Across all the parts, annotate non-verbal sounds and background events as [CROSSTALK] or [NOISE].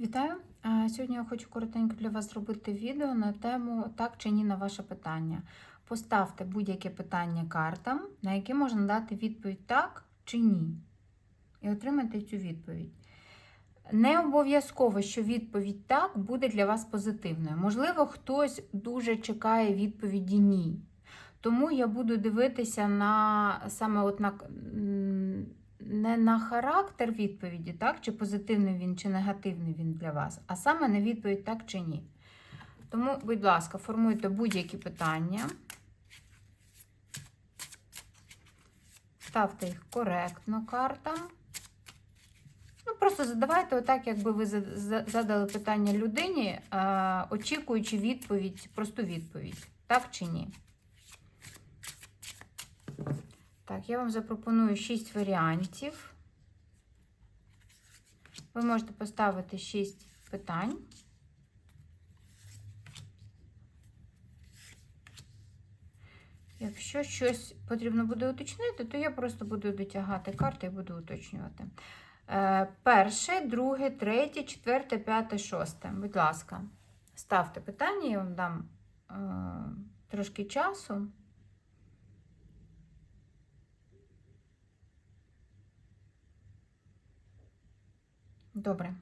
Вітаю! Сьогодні я хочу коротенько для вас зробити відео на тему так чи ні на ваше питання. Поставте будь-яке питання картам, на яке можна дати відповідь так чи ні. І отримайте цю відповідь. Не обов'язково, що відповідь так буде для вас позитивною. Можливо, хтось дуже чекає відповіді ні. Тому я буду дивитися на саме от на не на характер відповіді, так, чи позитивний він, чи негативний він для вас, а саме на відповідь так чи ні. Тому, будь ласка, формуйте будь-які питання. Ставте їх коректно картам. Ну, просто задавайте отак, якби ви за- за- задали питання людині, е, очікуючи відповідь, просту відповідь, так чи ні. Так, я вам запропоную 6 варіантів. Ви можете поставити 6 питань. Якщо щось потрібно буде уточнити, то я просто буду дотягати карти і буду уточнювати. Е, перше, друге, третє, четверте, п'яте, шосте. Будь ласка, ставте питання, я вам дам е, трошки часу. Добре.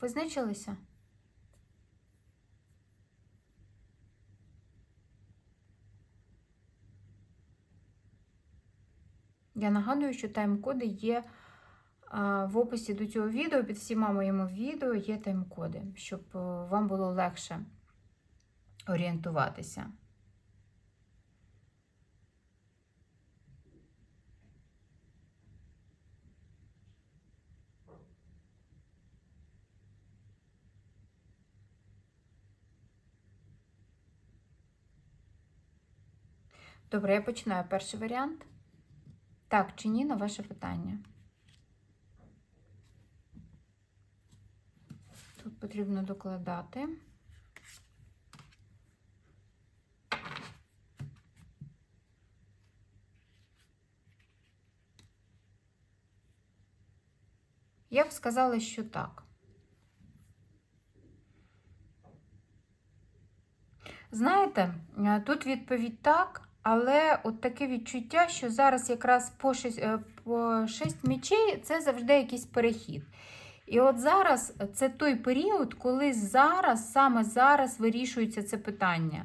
Визначилися? Я нагадую, що тайм-коди є в описі до цього відео. Під всіма моїми відео є тайм-коди, щоб е, вам було легше орієнтуватися. Добре, я починаю перший варіант. Так чи ні на ваше питання. Тут потрібно докладати. Я б сказала, що так. Знаєте, е, тут відповідь так, але от таке відчуття, що зараз якраз по 6, по 6 мічей це завжди якийсь перехід. І от зараз це той період, коли зараз, саме зараз вирішується це питання.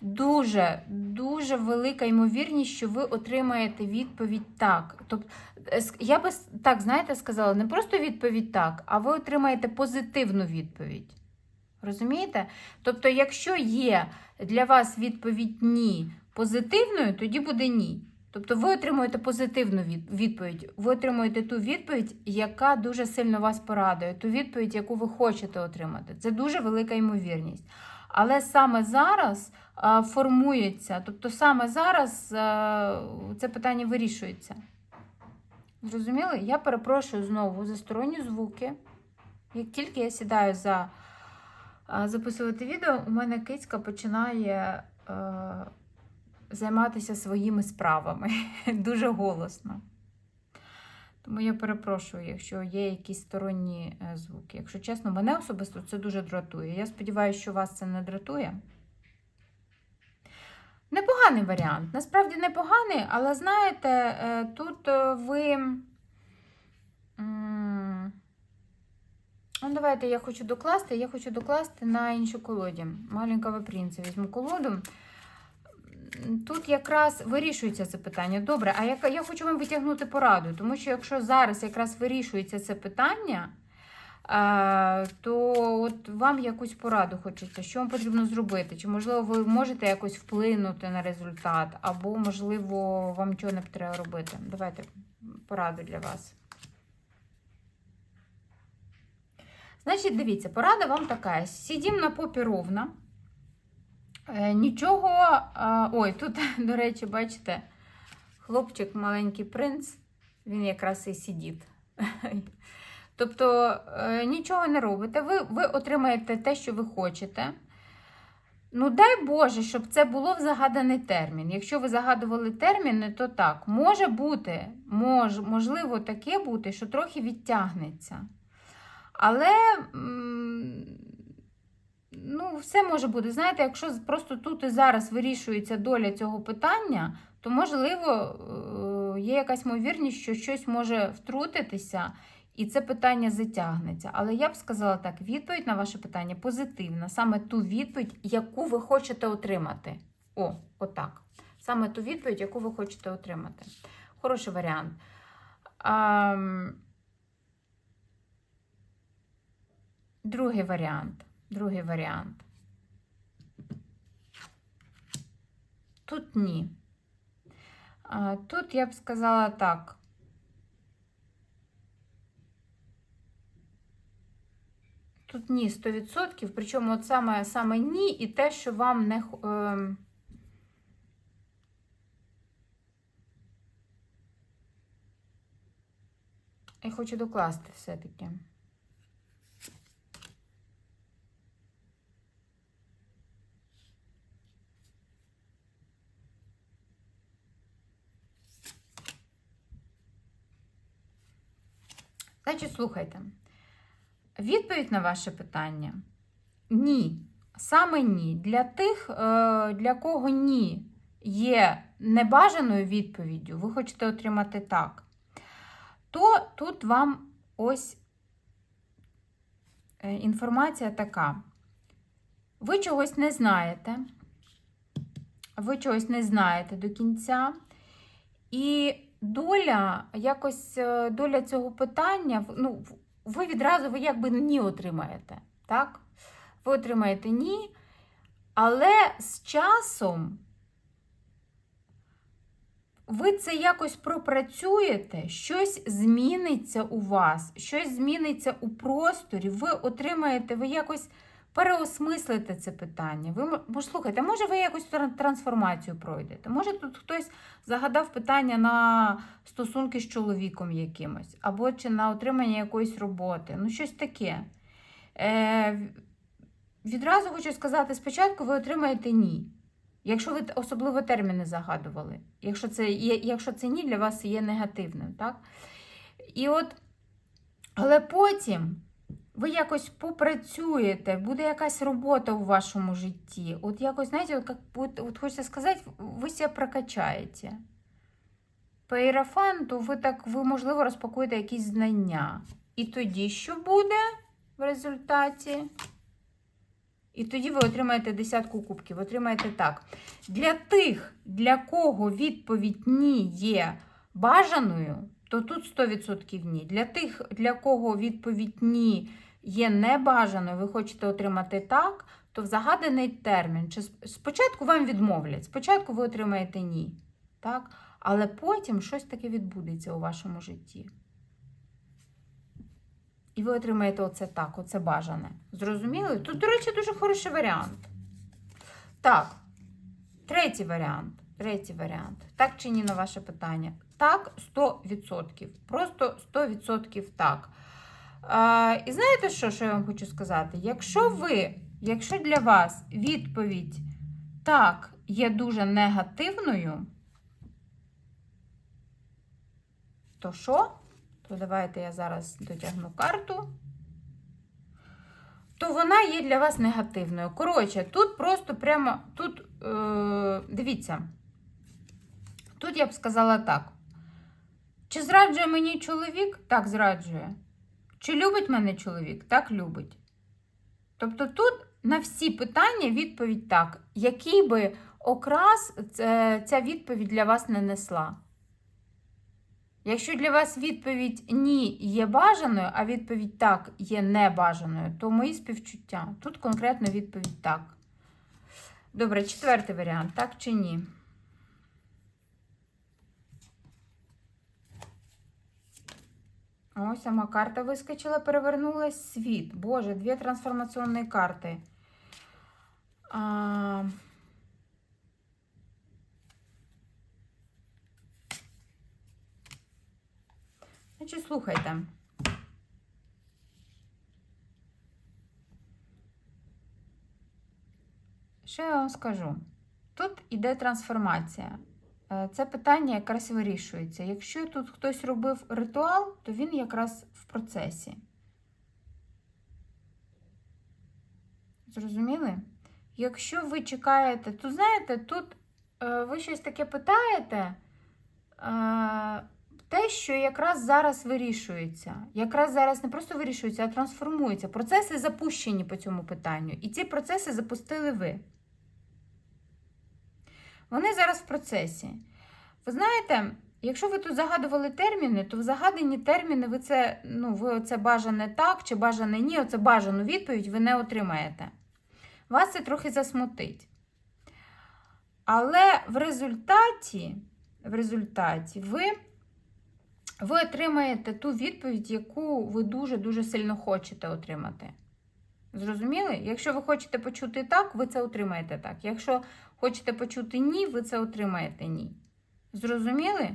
Дуже, дуже велика ймовірність, що ви отримаєте відповідь так. Тобто, е, я би так, знаєте, сказала, не просто відповідь так, а ви отримаєте позитивну відповідь. Розумієте? Тобто, якщо є для вас відповідь ні позитивною, тоді буде ні. Тобто ви отримуєте позитивну відповідь. Ви отримуєте ту відповідь, яка дуже сильно вас порадує, ту відповідь, яку ви хочете отримати. Це дуже велика ймовірність. Але саме зараз формується, тобто саме зараз це питання вирішується. Зрозуміли? Я перепрошую знову за сторонні звуки. Як тільки я сідаю за записувати відео, у мене кицька починає е, займатися своїми справами [LAUGHS] дуже голосно. Тому я перепрошую, якщо є якісь сторонні е, звуки. Якщо чесно, мене особисто це дуже дратує. Я сподіваюся, що вас це не дратує. Непоганий варіант. Насправді непоганий, але знаєте, е, тут е, ви. Ну, давайте я хочу докласти. Я хочу докласти на іншу колоді. Маленького принца візьму колоду. Тут якраз вирішується це питання. Добре, а я, я хочу вам витягнути пораду, тому що якщо зараз якраз вирішується це питання, то от вам якусь пораду хочеться, що вам потрібно зробити? Чи, можливо, ви можете якось вплинути на результат, або, можливо, вам нічого не треба робити. Давайте пораду для вас. Значить, дивіться, порада вам така: сидім на попі ровно. Е, Нічого. а, Ой, тут, [LAUGHS] до речі, бачите, хлопчик, маленький принц, він якраз і сидить. [LAUGHS] Тобто е, нічого не робите, ви, ви отримаєте те, що ви хочете. Ну, дай Боже, щоб це було в загаданий термін. Якщо ви загадували терміни, то так. Може бути, мож, можливо, таке бути, що трохи відтягнеться. Але ну, все може бути. Знаєте, якщо просто тут і зараз вирішується доля цього питання, то можливо е, є якась ймовірність, що щось може втрутитися. І це питання затягнеться. Але я б сказала так: відповідь на ваше питання позитивна. Саме ту відповідь, яку ви хочете отримати. О, отак. Саме ту відповідь, яку ви хочете отримати. Хороший варіант. А, другий варіант. Другий варіант. Тут ні. Тут я б сказала так. Тут ні 100%, причому от саме, саме ні, і те, що вам не. ем, Я хочу докласти все-таки. Значить, слухайте. Відповідь на ваше питання ні. Саме ні. Для тих, е, для кого ні є небажаною відповіддю, ви хочете отримати так, то тут вам ось е, інформація така. Ви чогось не знаєте, ви чогось не знаєте до кінця. І доля, якось е, доля цього питання, ну, ви відразу ви якби ні отримаєте. Так? Ви отримаєте ні, але з часом ви це якось пропрацюєте, щось зміниться у вас, щось зміниться у просторі, ви отримаєте, ви якось переосмислите це питання. Ви мо- бо слухайте, може ви тран- трансформацію пройдете? Може тут хтось загадав питання на стосунки з чоловіком якимось, або чи на отримання якоїсь роботи, ну щось таке. Е, відразу хочу сказати: спочатку ви отримаєте ні. Якщо ви особливо терміни загадували, якщо це, якщо це ні для вас є негативним, так? І от, але потім ви якось попрацюєте, буде якась робота у вашому житті. От якось, знаєте, от, як, от, хочеться сказати, ви себе прокачаєте. По іерофанту ви так, ви, можливо, розпакуєте якісь знання. І тоді що буде в результаті? І тоді ви отримаєте десятку кубків. Отримаєте так. Для тих, для кого відповідь ні є бажаною, то тут 100% ні. Для тих, для кого відповідь ні є небажаною, ви хочете отримати так, то в загаданий термін. Чи спочатку вам відмовлять, спочатку ви отримаєте ні. Так? Але потім щось таке відбудеться у вашому житті. І ви отримаєте оце так, оце бажане. Зрозуміли? Тут, до речі, дуже хороший варіант. Так, третій варіант. Третій варіант. Так чи ні на ваше питання? Так, 100%. Просто 100% так. І знаєте що, що я вам хочу сказати? Якщо ви, якщо для вас відповідь так є дуже негативною, то що? То давайте я зараз дотягну карту. То вона є для вас негативною. Коротше, тут просто прямо, тут, е, дивіться, тут я б сказала так. Чи зраджує мені чоловік? Так, зраджує. Чи любить мене чоловік? Так, любить. Тобто тут на всі питання відповідь так. Який би окрас ця відповідь для вас не несла? Якщо для вас відповідь ні є бажаною, а відповідь так є небажаною, то мої співчуття. Тут конкретно відповідь так. Добре, четвертий варіант, так чи ні? Ось сама карта вискочила, перевернулась світ. Боже, дві трансформаційні карти. А... Значить, слухайте. Що я вам скажу? Тут іде трансформація. Е, Це питання якраз вирішується. Якщо тут хтось робив ритуал, то він якраз в процесі. Зрозуміли? Якщо ви чекаєте, то знаєте, тут е, ви щось таке питаєте, е, те, що якраз зараз вирішується. Якраз зараз не просто вирішується, а трансформується. Процеси запущені по цьому питанню. І ці процеси запустили ви. Вони зараз в процесі. Ви знаєте, якщо ви тут загадували терміни, то в загадані терміни ви це, ну, ви це бажане так чи бажане ні, оце бажану відповідь ви не отримаєте. Вас це трохи засмутить. Але в результаті, в результаті ви, ви отримаєте ту відповідь, яку ви дуже-дуже сильно хочете отримати. Зрозуміли? Якщо ви хочете почути так, ви це отримаєте так. Якщо хочете почути ні, ви це отримаєте ні. Зрозуміли?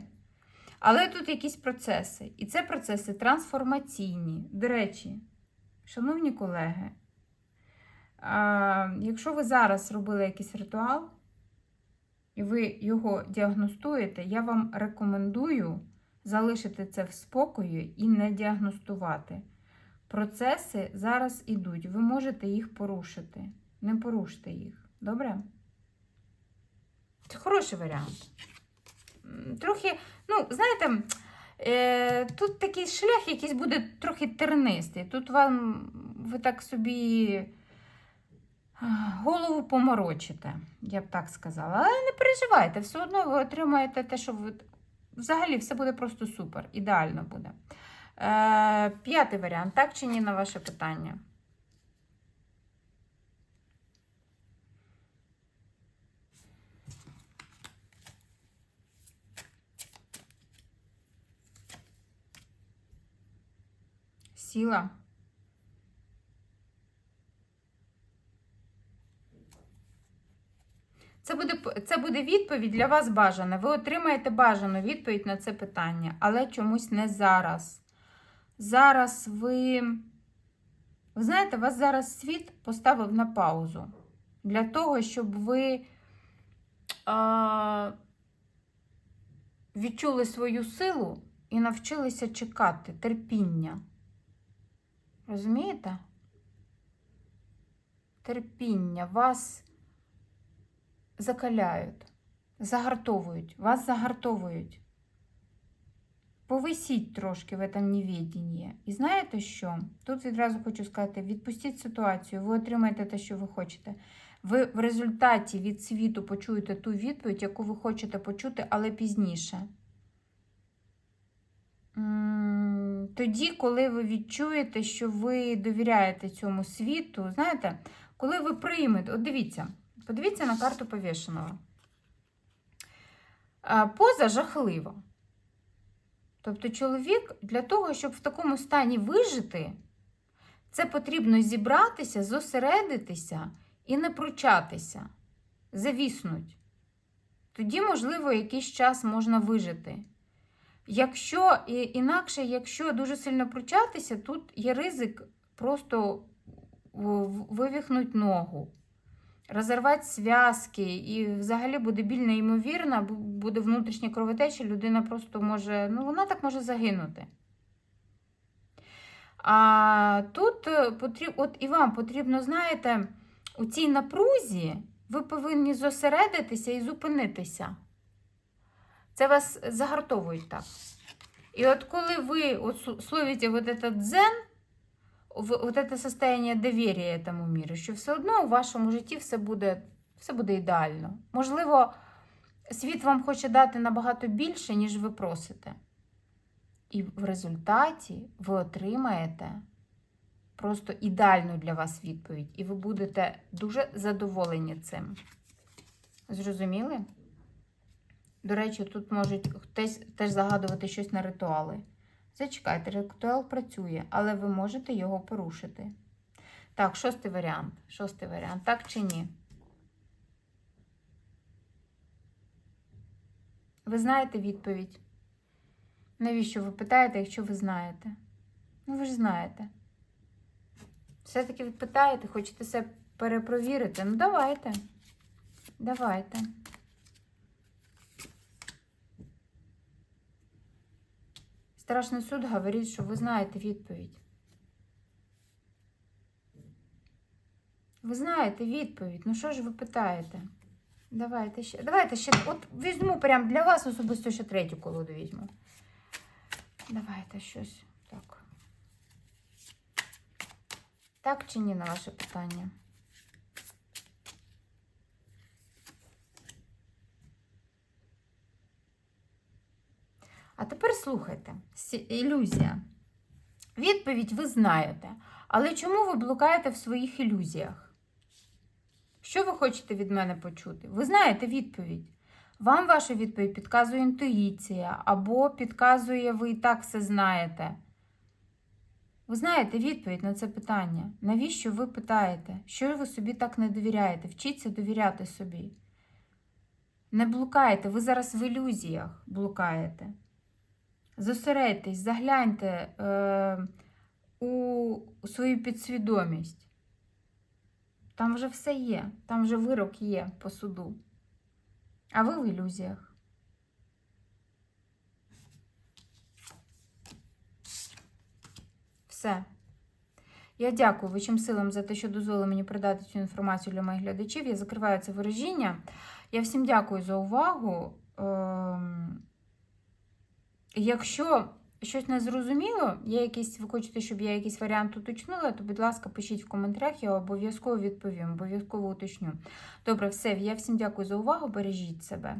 Але тут якісь процеси. І це процеси трансформаційні. До речі, шановні колеги, якщо ви зараз робили якийсь ритуал, і ви його діагностуєте, я вам рекомендую залишити це в спокої і не діагностувати. Процеси зараз ідуть, ви можете їх порушити. Не поруште їх. Добре? Це хороший варіант. Трохи, ну, знаєте, е, тут такий шлях якийсь буде трохи тернистий. Тут вам ви так собі голову поморочите, я б так сказала. Але не переживайте, все одно ви отримаєте те, що ви. Взагалі, все буде просто супер, ідеально буде. Е, п'ятий варіант, так чи ні на ваше питання? Сіла. Це буде, це буде відповідь для вас бажана. Ви отримаєте бажану відповідь на це питання, але чомусь не зараз. Зараз ви. Ви знаєте, вас зараз світ поставив на паузу. Для того, щоб ви а, відчули свою силу і навчилися чекати терпіння. Розумієте? Терпіння вас закаляють, загартовують, вас загартовують. Повисіть трошки в этом невідінні. І знаєте що? Тут відразу хочу сказати: відпустіть ситуацію, ви отримаєте те, що ви хочете. Ви в результаті від світу почуєте ту відповідь, яку ви хочете почути, але пізніше. Тоді, коли ви відчуєте, що ви довіряєте цьому світу, знаєте, коли ви приймете, от дивіться, подивіться на карту повішеного. Поза жахлива. Тобто, чоловік для того, щоб в такому стані вижити, це потрібно зібратися, зосередитися і не пручатися, завіснуть. Тоді, можливо, якийсь час можна вижити. Якщо інакше, якщо дуже сильно пручатися, тут є ризик просто в- в- ногу, розірвати зв'язки, і взагалі буде біль неймовірна, буде внутрішня кровотеча, людина просто може, ну вона так може загинути. А тут потрібно, от і вам потрібно, знаєте, у цій напрузі ви повинні зосередитися і зупинитися. Це вас загартовують так. І от коли ви от сл- словите вот этот дзен, в- вот это состояние доверия этому міру, що все одно у вашому житті все буде, все буде ідеально. Можливо, світ вам хоче дати набагато більше, ніж ви просите. І в результаті ви отримаєте просто ідеальну для вас відповідь, і ви будете дуже задоволені цим. Зрозуміли? До речі, тут можуть хтось теж загадувати щось на ритуали. Зачекайте, ритуал працює, але ви можете його порушити. Так, шостий варіант. Шостий варіант. Так чи ні? Ви знаєте відповідь? Навіщо ви питаєте, якщо ви знаєте? Ну, ви ж знаєте. Все-таки ви питаєте, хочете себе перепровірити? Ну, давайте. Давайте. Страшний суд говорить, що ви знаєте відповідь. Ви знаєте відповідь. Ну що ж ви питаєте? Давайте ще. Давайте ще. От візьму прям для вас особисто ще третю колоду візьму. Давайте щось. Так. Так чи ні на ваше питання? А тепер слухайте. Ілюзія. Відповідь ви знаєте. Але чому ви блукаєте в своїх ілюзіях? Що ви хочете від мене почути? Ви знаєте відповідь. Вам вашу відповідь підказує інтуїція, або підказує, ви і так все знаєте. Ви знаєте відповідь на це питання. Навіщо ви питаєте? Що ви собі так не довіряєте? Вчіться довіряти собі. Не блукайте, ви зараз в ілюзіях блукаєте. Зосередьтесь, загляньте е, у свою підсвідомість. Там вже все є, там вже вирок є по суду. А ви в ілюзіях. Все. Я дякую вищим силам за те, що дозволили мені передати цю інформацію для моїх глядачів. Я закриваю це вираження. Я всім дякую за увагу. Якщо щось не зрозуміло, є якісь, ви хочете, щоб я якийсь варіант уточнила, то, будь ласка, пишіть в коментарях, я обов'язково відповім, обов'язково уточню. Добре, все. Я всім дякую за увагу. Бережіть себе.